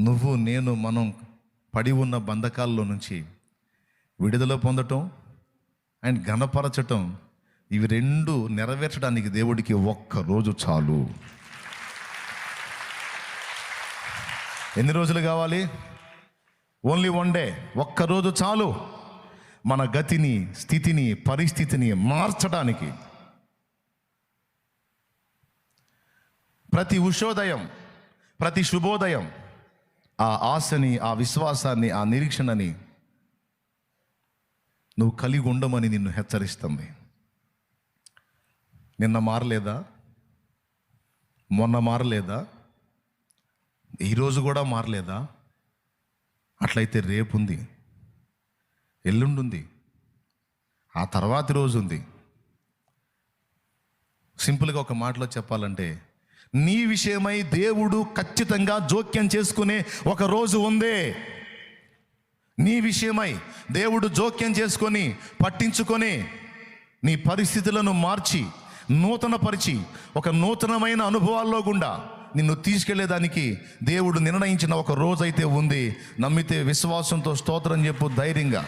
నువ్వు నేను మనం పడి ఉన్న బంధకాల్లో నుంచి విడుదల పొందటం అండ్ ఘనపరచటం ఇవి రెండు నెరవేర్చడానికి దేవుడికి ఒక్క రోజు చాలు. ఎన్ని రోజులు కావాలి? ఓన్లీ వన్ డే ఒక్క రోజు చాలు. మన గతిని స్థితిని పరిస్థితిని మార్చడానికి. ప్రతి ఉషోదయం ప్రతి శుభోదయం ఆ ఆశని ఆ విశ్వాసాన్ని ఆ నిరీక్షణని నువ్వు కలిగి ఉండమని నిన్ను హెచ్చరిస్తుంది. నిన్న మారలేదా? మొన్న మారలేదా? ఈరోజు కూడా మారలేదా? అట్లయితే రేపు ఉంది ఎల్లుండి ఉంది ఆ తర్వాతి రోజు ఉంది సింపుల్గా ఒక మాటలో చెప్పాలంటే నీ విషయమై దేవుడు ఖచ్చితంగా జోక్యం చేసుకునే ఒక రోజు ఉందే. నీ విషయమై దేవుడు జోక్యం చేసుకొని పట్టించుకొని నీ పరిస్థితులను మార్చి నూతనపరిచి ఒక నూతనమైన అనుభవాల్లో గుండా నిన్ను తీసుకెళ్ళేదానికి దేవుడు నిర్ణయించిన ఒక రోజైతే ఉంది. నమ్మితే విశ్వాసంతో స్తోత్రం చెప్పు ధైర్యంగా.